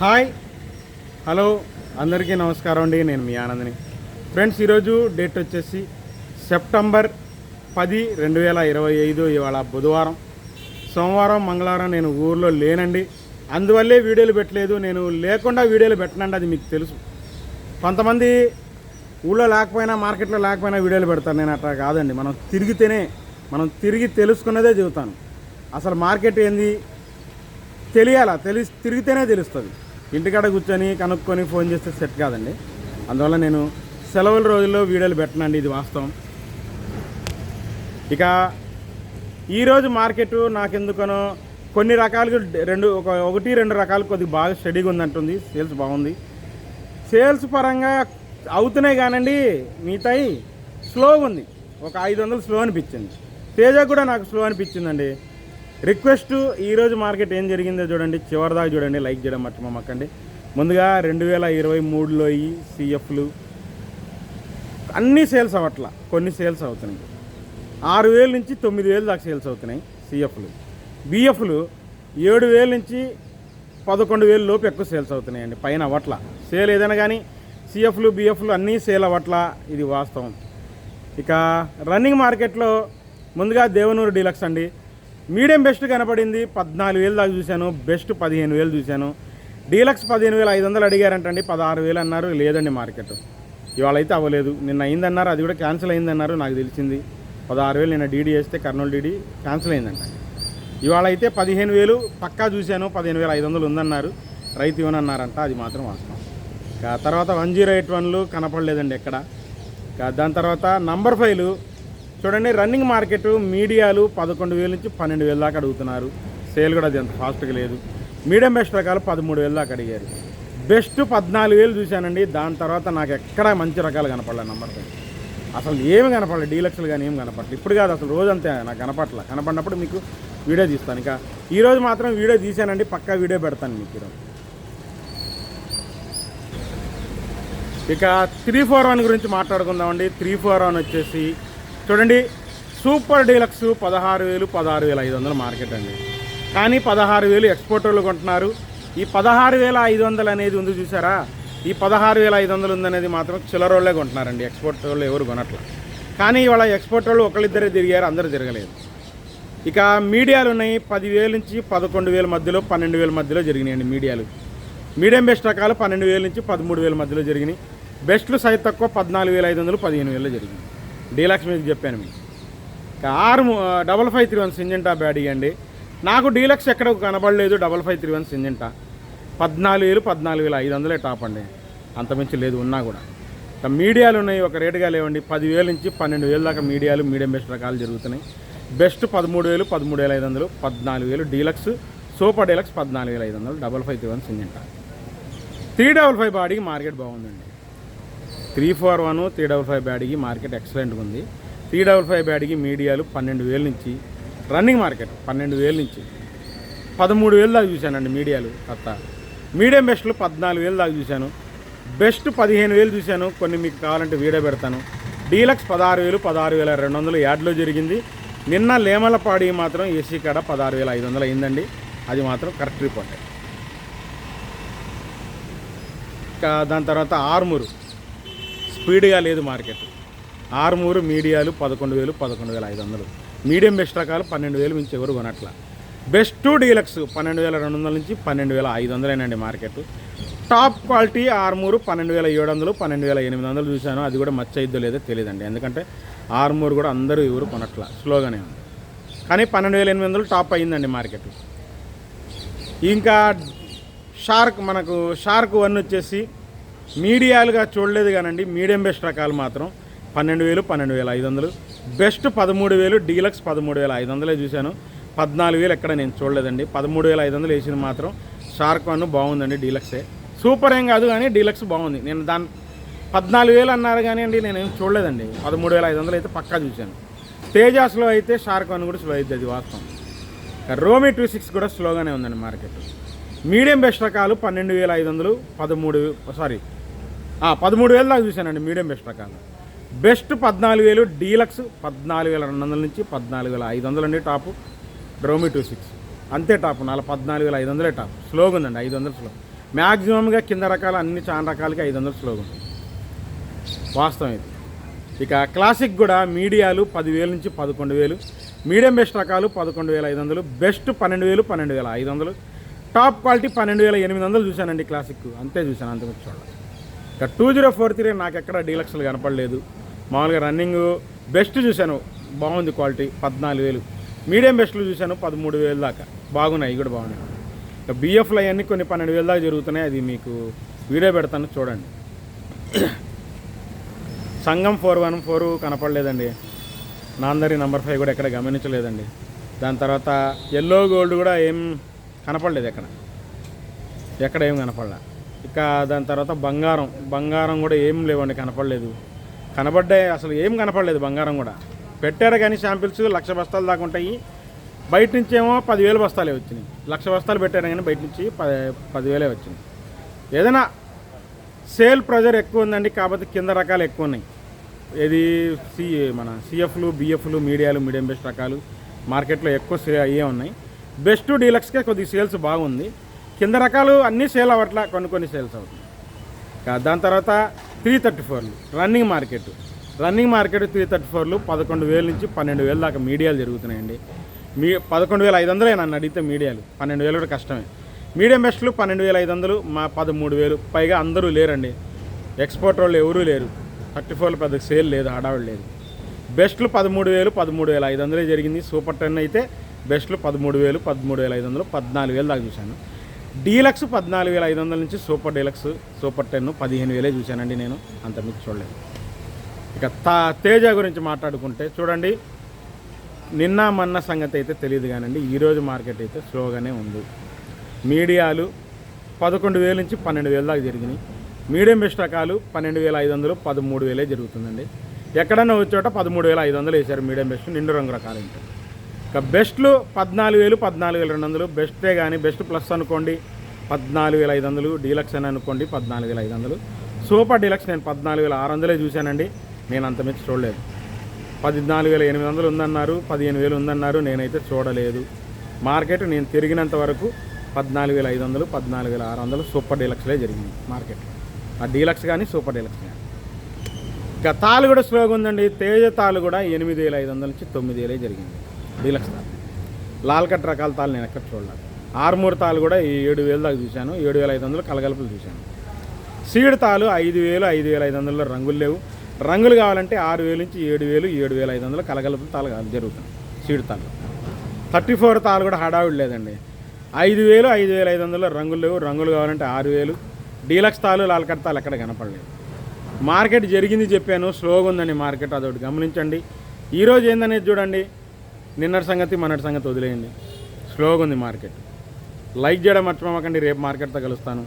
Hi. Hello. అందరికీ నమస్కారం అండి. నేను మీ ఆనందని. ఫ్రెండ్స్ ఈరోజు డేట్ వచ్చేసి సెప్టెంబర్ పది రెండు వేల ఇరవై ఐదు ఇవాళ బుధవారం. సోమవారం మంగళవారం నేను ఊర్లో లేనండి. అందువల్లే వీడియోలు పెట్టలేదు. నేను లేకుండా వీడియోలు పెట్టనండి అది మీకు తెలుసు. కొంతమంది ఊళ్ళో లేకపోయినా మార్కెట్లో లేకపోయినా వీడియోలు పెడతాను నేను అట్లా కాదండి. మనం తిరిగితేనే మనం తిరిగి తెలుసుకున్నదే చెబుతాను. అసలు మార్కెట్ ఏంది? తెలియాలా? తెలి తిరిగితేనే తెలుస్తుంది. ఇంటికాడ కూర్చొని కనుక్కొని ఫోన్ చేస్తే సెట్ కాదండి. అందువల్ల నేను సెలవుల రోజుల్లో వీడియోలు పెట్టనండి ఇది వాస్తవం. ఇక ఈరోజు మార్కెట్ నాకెందుకనో కొన్ని రకాలుగా రెండు ఒక ఒకటి రెండు రకాలు కొద్దిగా బాగా స్టడీగా ఉందంటుంది సేల్స్ బాగుంది. సేల్స్ పరంగా అవుతున్నాయి కానండి మిగతాయి స్లోగా ఉంది. ఒక ఐదు వందలు స్లో అనిపించింది. తేజ కూడా నాకు స్లో అనిపించిందండి. రిక్వెస్ట్ ఈరోజు మార్కెట్ ఏం జరిగిందో చూడండి చివరిదాకా చూడండి లైక్ చేయడం మర్చిపోమక్కండి ముందుగా రెండు వేల ఇరవై మూడులో ఈ సిఎఫ్లు అన్ని సేల్స్ అవ్వట్ల కొన్ని సేల్స్ అవుతున్నాయి. ఆరు వేల నుంచి తొమ్మిది వేలు దాకా సేల్స్ అవుతున్నాయి సిఎఫ్లు బిఎఫ్లు ఏడు వేల నుంచి పదకొండు వేలు లోపు ఎక్కువ సేల్స్ అవుతున్నాయండి పైన అవ్వట్లా. సేల్ ఏదైనా కానీ సిఎఫ్లు బిఎఫ్లు అన్నీ సేల్ అవ్వట్లా ఇది వాస్తవం. ఇక రన్నింగ్ మార్కెట్లో ముందుగా దేవనూరు డీలక్స్ అండి మీడియం బెస్ట్ కనపడింది. పద్నాలుగు వేలు దాకా చూశాను. బెస్ట్ పదిహేను వేలు చూశాను. డీలక్స్ పదిహేను వేలు ఐదు వందలు అడిగారంటండి. పదహారు వేలు అన్నారు. లేదండి మార్కెట్. ఇవాళ అయితే అవ్వలేదు. నిన్న అయిందన్నారు. అది కూడా క్యాన్సిల్ అయిందన్నారు. నాకు తెలిసింది. పదహారు వేలు నిన్న డీడీ వేస్తే కర్నూలు డీడీ క్యాన్సిల్ అయిందంట. ఇవాళ అయితే పదిహేను వేలు పక్కా చూశాను. పదిహేను వేల ఐదు వందలు ఉందన్నారు. రైతు ఇవ్వనన్నారంట అది మాత్రం వాస్తవం. తర్వాత వన్ జీరో ఎయిట్ వన్లు కనపడలేదండి ఎక్కడ. దాని తర్వాత నంబర్ ఫైవ్లు చూడండి రన్నింగ్ మార్కెట్ మీడియాలు పదకొండు వేల నుంచి పన్నెండు వేల దాకా అడుగుతున్నారు. సేల్ కూడా అది అంత ఫాస్ట్గా లేదు. మీడియం బెస్ట్ రకాలు పదమూడు వేల దాకా అడిగారు. బెస్ట్ పద్నాలుగు వేలు చూశానండి. దాని తర్వాత నాకు ఎక్కడ మంచి రకాలు కనపడలే నంబర్ అసలు ఏమి కనపడలేదు. డీలక్స్లు కానీ ఏమి కనపడలేదు. ఇప్పుడు కాదు అసలు రోజంతే నాకు కనపడలే కనపడినప్పుడు మీకు వీడియో తీస్తాను. ఇంకా ఈరోజు మాత్రం వీడియో తీశానండి. పక్కా వీడియో పెడతాను మీకు ఈరోజు. ఇక త్రీ ఫోర్ వన్ గురించి మాట్లాడుకుందామండి. త్రీ ఫోర్ వన్ వచ్చేసి చూడండి సూపర్ డీలక్స్ పదహారు వేలు పదహారు వేల ఐదు వందల మార్కెట్ అండి. కానీ పదహారు వేలు ఎక్స్పోర్టర్లు కొంటున్నారు. ఈ పదహారు వేల ఐదు వందలు అనేది ఉంది చూసారా? ఈ పదహారు వేల ఐదు వందలు ఉందనేది మాత్రం చిల్లరోళ్ళే కొంటున్నారండి. ఎక్స్పోర్ట్ వాళ్ళు ఎవరు కొనట్ల. కానీ ఇవాళ ఎక్స్పోర్ట్ వాళ్ళు ఒకళ్ళిద్దరే తిరిగారు అందరూ తిరగలేదు. ఇక మీడియాలు ఉన్నాయి. పదివేల నుంచి పదకొండు వేల మధ్యలో పన్నెండు వేల మధ్యలో జరిగినాయండి మీడియాలు. మీడియం బెస్ట్ రకాలు పన్నెండు వేల నుంచి పదమూడు వేల మధ్యలో జరిగినాయి. బెస్ట్లు సైజ్ తక్కువ పద్నాలుగు వేల ఐదు వందలు పదిహేను వేలలో జరిగింది డీలక్స్ మీకు చెప్పాను మీకు. ఆరు double five three one Syngenta bad అండి నాకు డీలక్స్ ఎక్కడ కనబడలేదు double five three one Syngenta. పద్నాలుగు వేలు పద్నాలుగు వేల ఐదు వందలే టాప్ అండి. అంతమించి లేదు ఉన్నా కూడా. ఇక మీడియాలు ఉన్నాయి ఒక రేటుగా లేవండి. పదివేల నుంచి పన్నెండు వేల దాకా మీడియాలు మీడియం బెస్ట్ రకాలు జరుగుతున్నాయి. బెస్ట్ పదమూడు వేలు పదమూడు వేల ఐదు వందలు పద్నాలుగు వేలు డీలక్స్ సూపర్ డీలక్స్ పద్నాలుగు వేల ఐదు వందలు double five three one Syngenta. Three double five బాడీకి మార్కెట్ బాగుందండి. Three four one three double five బ్యాడ్కి market ఎక్సలెంట్గా ఉంది. త్రీ డబల్ ఫైవ్ బ్యాడ్కి మీడియాలు పన్నెండు వేల నుంచి రన్నింగ్ మార్కెట్ పన్నెండు వేల నుంచి పదమూడు వేలు దాకా చూశానండి మీడియాలు కొత్త మీడియం బెస్ట్లు పద్నాలుగు వేలు దాకా చూశాను. బెస్ట్ పదిహేను వేలు చూశాను. కొన్ని మీకు కావాలంటే వీడియో పెడతాను. డీలక్స్ పదహారు వేలు పదహారు వేల రెండు వందలు యాడ్లో జరిగింది. నిన్న లేమలపాడి మాత్రం ఏసీ కాడ పదహారు వేల ఐదు వందలు అయిందండి. అది మాత్రం కరెక్ట్ రిపోర్ట్. ఇంకా దాని తర్వాత ఆర్మూరు. స్పీడ్గా లేదు మార్కెట్. ఆరుమూరు మీడియాలు పదకొండు వేలు పదకొండు వేల ఐదు వందలు. మీడియం బెస్ట్ రకాలు పన్నెండు వేలు మించి ఎవరు కొనట్ల. బెస్ట్ డీలక్స్ పన్నెండు వేల రెండు వందల నుంచి పన్నెండు వేల ఐదు వందలేనండి మార్కెట్. టాప్ క్వాలిటీ ఆరుమూరు పన్నెండు వేల ఏడు వందలు పన్నెండు వేల ఎనిమిది వందలు చూశాను. అది కూడా మచ్చ ఇద్దో లేదో తెలియదండి. ఎందుకంటే ఆరుమూరు కూడా అందరూ ఎవరు కొనట్ల. స్లోగానే ఉంది. కానీ పన్నెండు వేల ఎనిమిది వందలు టాప్ అయిందండి మార్కెట్. ఇంకా షార్క్ మనకు షార్క్ వన్ వచ్చేసి మీడియాలుగా చూడలేదు కానండి మీడియం బెస్ట్ రకాలు మాత్రం పన్నెండు వేలు పన్నెండు వేల ఐదు వందలు. బెస్ట్ పదమూడు వేలు డీలక్స్ పదమూడు వేల ఐదు వందలే చూశాను. పద్నాలుగు వేలు ఎక్కడ నేను చూడలేదండి. పదమూడు వేల ఐదు వందలు వేసిన మాత్రం షార్క్ వన్ బాగుందండి డీలక్సే. సూపర్ ఏం కాదు కానీ డీలక్స్ బాగుంది. నేను దాని పద్నాలుగు వేలు అన్నారు కానీ అండి నేను ఏం చూడలేదండి. పదమూడు వేల ఐదు వందలు అయితే పక్కా చూశాను. తేజాస్లో అయితే షార్క్ వన్ కూడా స్లో అయింది అది వాస్తవం. రోమి టూ సిక్స్ కూడా స్లోగానే ఉందండి మార్కెట్. మీడియం బెస్ట్ రకాలు పన్నెండు వేల ఐదు వందలు పదమూడు సారీ పదమూడు వేలు దాకా చూశానండి మీడియం బెస్ట్ రకాలు బెస్ట్ పద్నాలుగు వేలు డీలక్స్ పద్నాలుగు వేల రెండు వందల నుంచి పద్నాలుగు వేల ఐదు వందలు అండి టాపు. డ్రోమి టూ సిక్స్ అంతే టాప్ నాలుగు పద్నాలుగు వేల ఐదు వందలే టాప్. స్లోగా ఉందండి ఐదు వందలు స్లో మ్యాక్సిమంగా కింద రకాలు అన్ని చాలా రకాలకి ఐదు వందలు స్లోగా ఉంది వాస్తవం ఇది. ఇక క్లాసిక్ కూడా మీడియాలు పదివేలు నుంచి పదకొండు వేలు. మీడియం బెస్ట్ రకాలు పదకొండు వేల ఐదు వందలు. బెస్ట్ పన్నెండు వేలు పన్నెండు వేల ఐదు వందలు. టాప్ క్వాలిటీ పన్నెండు వేల ఎనిమిది వందలు చూశానండి క్లాసిక్ అంతే చూశాను అంతే చూడాలి ఇక టూ జీరో ఫోర్ త్రీ నాకు ఎక్కడ డీలక్స్లు కనపడలేదు. మామూలుగా రన్నింగ్ బెస్ట్ చూశాను. బాగుంది క్వాలిటీ పద్నాలుగు వేలు. మీడియం బెస్ట్లు చూశాను పదమూడు వేలు దాకా. బాగున్నాయి ఇవి కూడా బాగున్నాయి. ఇక బిఎఫ్లు అవన్నీ కొన్ని పన్నెండు వేలు దాకా జరుగుతున్నాయి. అది మీకు వీడియో పెడతాను చూడండి. సంఘం ఫోర్ వన్ ఫోర్ కనపడలేదండి. నాందరి నంబర్ ఫైవ్ కూడా ఎక్కడ గమనించలేదండి. దాని తర్వాత ఎల్లో గోల్డ్ కూడా ఏం కనపడలేదు ఎక్కడ. ఎక్కడ ఏం కనపడలే. ఇక దాని తర్వాత బంగారం. బంగారం కూడా ఏం లేవండి కనపడలేదు. కనపడ్డాయి అసలు ఏం కనపడలేదు బంగారం కూడా. పెట్టారు కానీ శాంపిల్స్ లక్ష బస్తాలు దాకా ఉంటాయి. బయట నుంచి ఏమో బస్తాలే వచ్చినాయి. లక్ష బస్తాలు పెట్టారు కానీ బయట నుంచి పది పదివేలే వచ్చినాయి. ఏదైనా సేల్ ప్రెజర్ ఎక్కువ ఉందండి కాకపోతే కింద రకాలు ఎక్కువ ఉన్నాయి. ఇది సి మన సిఎఫ్లు బిఎఫ్లు మీడియాలు మీడియం బెస్ట్ రకాలు మార్కెట్లో ఎక్కువ సే అయ్యే ఉన్నాయి. బెస్ట్ డీలక్స్కే కొద్దిగా సేల్స్ బాగుంది. కింద రకాలు అన్నీ సేల్ అవ్వట్లా కొన్ని కొన్ని సేల్స్ అవుతుంది దాని తర్వాత త్రీ థర్టీ ఫోర్లు running market. Running market three thirty ఫోర్లు పదకొండు వేల నుంచి పన్నెండు వేల దాకా మీడియాలు జరుగుతున్నాయండి. మీ పదకొండు వేల ఐదు వందలే నన్ను అడిగితే మీడియాలు పన్నెండు వేలు కూడా కష్టమే. మీడియం బెస్ట్లు పన్నెండు వేల ఐదు వందలు మా పదమూడు వేలు పైగా అందరూ లేరండి. ఎక్స్పోర్ట్ వాళ్ళు ఎవరూ లేరు. థర్టీ ఫోర్లో పెద్ద సేల్ లేదు హడావిడి లేదు. బెస్ట్లు పదమూడు వేలు పదమూడు వేల ఐదు వందలే జరిగింది. సూపర్ టెన్ అయితే బెస్ట్లు పదమూడు వేలు పదమూడు వేల ఐదు వందలు పద్నాలుగు వేలు దాకా చూశాను. డీలక్స్ పద్నాలుగు వేల ఐదు వందల నుంచి సూపర్ డీలక్స్ సూపర్ టెన్ పదిహేను వేలే చూశానండి నేను. అంత మీకు చూడలేదు. ఇక తా తేజ గురించి మాట్లాడుకుంటే చూడండి నిన్న మొన్న సంగతి అయితే తెలియదు కానండి ఈరోజు మార్కెట్ అయితే స్లోగానే ఉంది. మీడియాలు పదకొండు వేల నుంచి పన్నెండు వేల దాకా జరిగినాయి. మీడియం బెస్ట్ రకాలు పన్నెండు వేల ఐదు వందలు పదమూడు వేలే జరుగుతుందండి. ఎక్కడన్నా వచ్చేట పదమూడు వేల ఐదు వందలు వేశారు మీడియం బెస్ట్ నిండు రంగు రకాలు ఉంటాయి ఇక బెస్ట్లు పద్నాలుగు వేలు పద్నాలుగు వేల రెండు వందలు. బెస్టే కానీ బెస్ట్ ప్లస్ అనుకోండి పద్నాలుగు వేల ఐదు వందలు. డీలక్స్ అని అనుకోండి పద్నాలుగు వేల ఐదు వందలు. సూపర్ డీలక్స్ నేను పద్నాలుగు వేల ఆరు వందలే చూశానండి. నేను అంత మించి చూడలేదు. పద్నాలుగు వేల ఎనిమిది వందలు ఉందన్నారు పదిహేను వేలు ఉందన్నారు నేనైతే చూడలేదు. మార్కెట్ నేను తిరిగినంత వరకు పద్నాలుగు వేల ఐదు వందలు పద్నాలుగు వేల ఆరు వందలు సూపర్ డీలక్స్లే జరిగింది మార్కెట్. ఆ డీలక్స్ కానీ సూపర్ డీలక్స్ కానీ ఇక తాలు కూడా స్లోగా ఉందండి. తేజ తాలు కూడా ఎనిమిది వేల ఐదు వందల నుంచి తొమ్మిది వేలే జరిగింది. డీలక్స్ తాలు లాల్ కట్ రకాల తాళ్ళు నేను ఎక్కడ చూడలేదు. ఆరుమూరు తాళ్ళు కూడా ఈ ఏడు వేలు దాకా చూశాను. ఏడు వేల ఐదు వందలు కలగలుపులు చూశాను. సీడ్ తాలు ఐదు వేలు ఐదు వేల ఐదు వందల రంగులు లేవు. రంగులు కావాలంటే ఆరు వేలు నుంచి ఏడు వేలు ఏడు వేల ఐదు వందలు కలగలుపులు తాళ్ళు జరుగుతుంది సీడ్ తాళ్ళు థర్టీ ఫోర్ తాళ్ళు కూడా హడావిడి లేదండి. ఐదు వేలు ఐదు వేల ఐదు వందలు రంగులు లేవు. రంగులు కావాలంటే ఆరు వేలు. డీలక్స్ తాలు లాల్కట్ తాలు ఎక్కడ కనపడలేదు. మార్కెట్ జరిగింది చెప్పాను. స్లోగా ఉందండి మార్కెట్. అదొకటి గమనించండి. ఈరోజు ఏందనేది చూడండి. నిన్నటి సంగతి మొన్నటి సంగతి వదిలేయండి. స్లోగా ఉంది మార్కెట్. లైక్ చేయడం మర్చిపోమాకండి రేపు మార్కెట్తో కలుస్తాను.